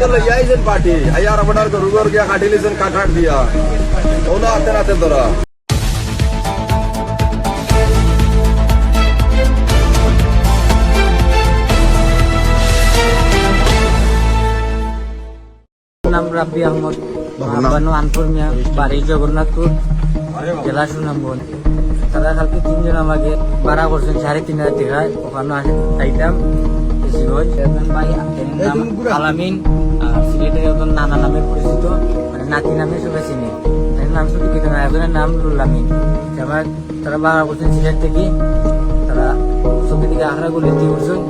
তো লইয়া আইছেন পার্টি। আইয়ার আপনার গরু গর গিয়া কাটি লিছেন দিয়া। ওনা হাতে হাতে ধরা। নাম রাব্বি আহমদ। বানু আনপুর মিয়া বাড়ি জগন্নাথপুর জেলা সুনামগঞ্জ। তারা কালকে তিনজন আমাকে ভাড়া করছেন সাড়ে তিন হাজার টাকায়। ওখানে আসে একজন ভাই আলামিন। নানা নামে পরিচিত মানে নাতি নামে সবাই চিনি। নাম শুধু কিন্তু একজনের নাম লুলামিন আমার তারা ভাড়া করছেন সিলেট থেকে, তারা সঙ্গে থেকে আখড়া গুলি দিয়ে উঠছেন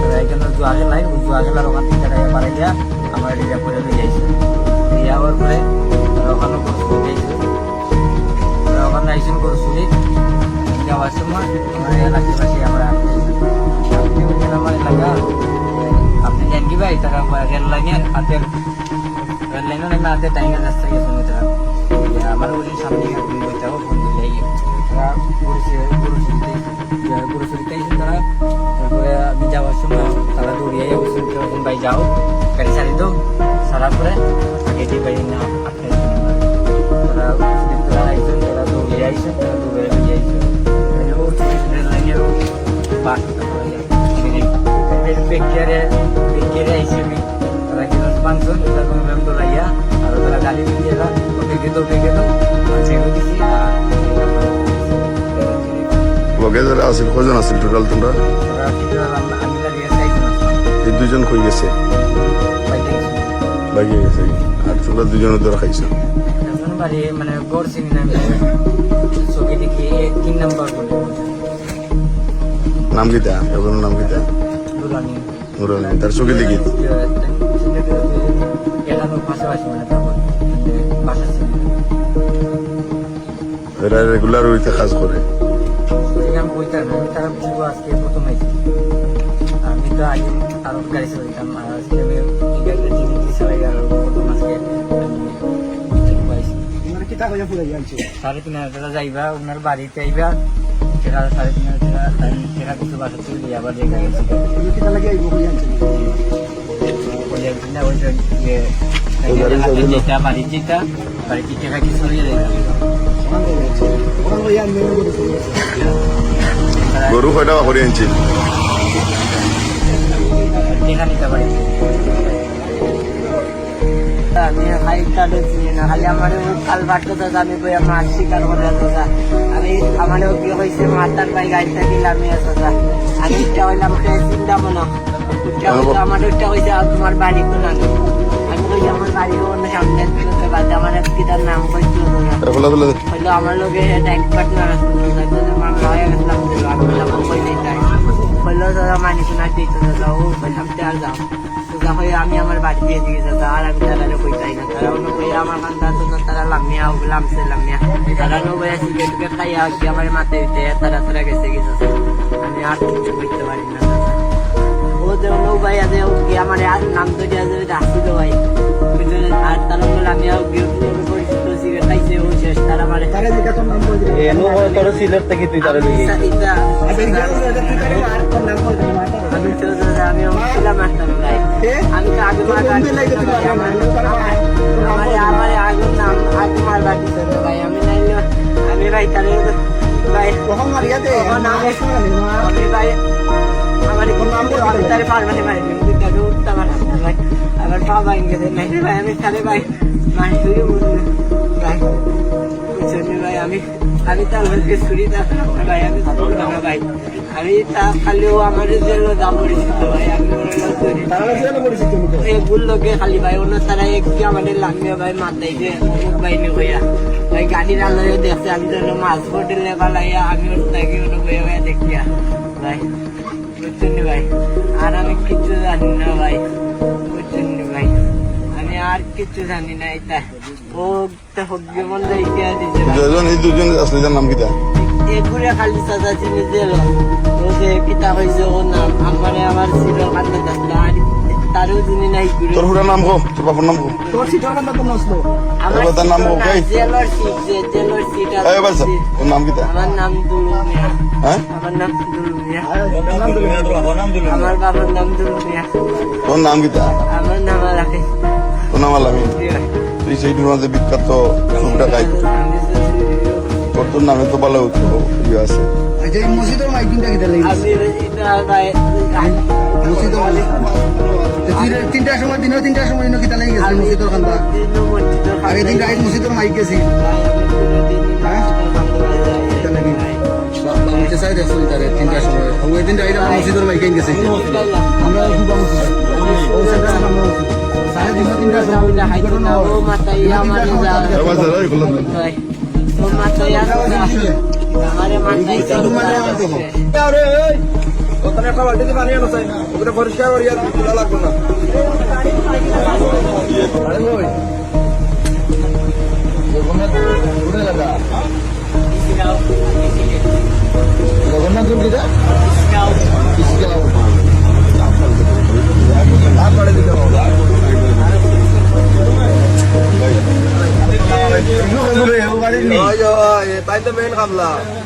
তারা এখানে জোয়াগে লাইন ওই জোয়াগেলার ওখান থেকে টাকা বাড়াই দিয়া আমার রিজার্ভ করে দিয়ে যাইছে। দিয়ে আবার পরে তারা ওখানে করছুলি যাইছে তারা ওখানে আইসেন করছুলি যাওয়ার সময় আমার এলাকার আমরা আমার ভাই তারা রেল লাইনের হাতের রেল লাইনের নামে হাতে টাইমের রাস্তা গেছেন তারা আমার ওই সামনে আপনি বইটাও ফোন দিলে তারা গুরুশিরিতে গুরুশিরিতে আইসেন তারা তারপরে আমি যাওয়ার সময় তারা দৌড়িয়ে কেউ ভাই যাও গাড়ি ছাড়ি দাও সারা পরে এটি বাড়ি না আটকে তারা তারা আইসেন তারা দৌড়িয়ে আইসেন তারা দৌড়ে বেরিয়ে আইসেন ও রেল লাইনের বাস বেকিয়ারে পাঁচজন তারা কোনো ম্যাম দোলাইয়া আর তারা গাড়ি দিয়ে ওকে গেত ওকে গেত ছেড়ে দিছি আর লগে যারা আছিল কজন আছিল টোটাল তোমরা? এই দুজন কই গেছে? বাইতে গেছি। আর তোমরা দুজনের ধরা খাইছো? বাড়ি মানে গড় চিনি না চোখে দেখি তিন নাম্বার নাম কিতা এজনের নাম নুরানি। তার চোখে দেখি? মানে এরা রেগুলার ওইতে কাজ করে আমি আজকে প্রথম আইছি আমি তো আগে আরও গাড়ি চালাইতাম আর আজকে আমি গাড়িটা কি চালাই আর প্রথম আজকে সাড়ে যাইবা ওনার বাড়িতে আইবা সেটা সাড়ে তিন হাজার কিছু বাসা দিয়ে আবার রেখে গেছি না ওই যে ইয়ে? যেটা বাড়ির যেটা বাড়ির টাকা কিছু হয়ে যায় গরু কয়টা করে আনছি টাকা নিতে পারি আমি চিনি না খালি আমার কাল বাটতে দাদা আমি বই মাছ শিকার করে দাদা আমি আমার কি হয়েছে মাতার ভাই গাড়িটা দিলাম দাদা আমি ইচ্ছা হইলাম চিন্তা মনে আমার ইচ্ছা হয়েছে তোমার বাড়ি তো আমি আমার বাড়ি অন্য সামনে দিতে বাদ আমার কিতার নাম কইছিল দাদা ফলে ফলে হইল আমার লগে এক পার্টনার মামলা হয়ে গেছিলাম আমি বললাম কই নেই তাই। হইল দাদা মানি শোনা দিত দাদা ও বললাম তেল যাও। সোজা হয়ে আমি আমার বাড়ি দিয়ে দিয়ে দাদা আর আমি তারা কই চাই না। তারা অন্য কই আমার কান্দা তো তারা লামিয়া লামছে লামিয়া। তারা নো বয়া সিগারেট খাইয়া আমার মাথায় তারা তারা গেছে গেছে। আমি আর কিছু করতে পারি নো। ভাই আছে কি আমার আর নাম তো দিয়া যাবে আসছিল ভাই। কিন্তু আর তারা বলে আমি আর বিয়ে পরিচিত সিগারেট খাইছে ও শেষ তারা মারে তোর সিলেট থেকে তুই তারা আমি তো আমি ছিলাম আসতাম ভাই। আমি তো আগে মার আমার আমার আগে নাম আগে মার ভাই। আমি নাইলে আমি ভাই তাহলে ভাই আমি ভাই আমার আমি তারে পারমানে মারি আমি উঠতাম আর ভাই। আমার পা ভাই গেছে নাই ভাই আমি তাহলে ভাই মাই শুয়ে ভাই। ভাই আমি আমি তার হচ্ছে ছুরি ভাই আমি না ভাই। আমি তা খালি ও আমার জন্য দাম পরিচিত ভাই আমি এই ভুল লোকে খালি ভাই অন্য তারা একটি আমাদের লাগবে ভাই মাথায় যে অমুক বাইনে হইয়া। ভাই গাড়ির আলোয় দেখছে আমি যেন মাছ হোটেলে পালাইয়া আমি ওর তাকে ওটা বইয়া বইয়া দেখিয়া ভাই। বুঝছেন ভাই? আর আমি কিচ্ছু জানি না ভাই। বুঝছেন ভাই? আমি আর কিচ্ছু জানি না এটা তো হগ্গে মন দেখিয়া দিছে দুজন এই দুজন আসলে যার নাম কিতা এগুলো খালি সাজা চিনি দিল ও যে পিতা হয়েছে ও নাম। আমারে আমার ছিল দাসটা আর তারও নাই তোর পুরা নাম কো তোর বাবার নাম কো। আমার তার নাম ছিল হোক, না, এই। জেলার সিট যে জেলার সিট আছে। এই বাচ্চা তোর নাম কিতা আমার নাম দুলু মিয়া হ্যাঁ? আমার নাম দুলু মিয়া আমার বাবার নাম দুলু মিয়া তোর নাম কিতা আমার নাম রাখে তোর নাম আলামিন তুই সেইটির মাঝে বিখ্যাত সুপটা খাই তোর তোর নামে তো ভালো তো ইয়ে আছে। আচ্ছা এই মসজিদের মাইকিংটা কিটা লাগি মসজিদের মাইকিং। তিনটার সময় দিনের তিনটার সময় কিটা লাগি গেছে মসজিদের খান্দা আগে দিন রাইট মসজিদের মাইক গেছি হ্যাঁ তিনটার সময় ওই দিন আমরা মসজিদের মাইকিং গেছি আমরা সাড়ে তিনটার সময় ঘটনা হয় আরে ওখানে একটা বালতি পানি আনো চাই ওটা পরিষ্কার করিয়া তোলা লাগবে না। আরে ওই জগন্নাথ দিতে তাই তো মেন কামলা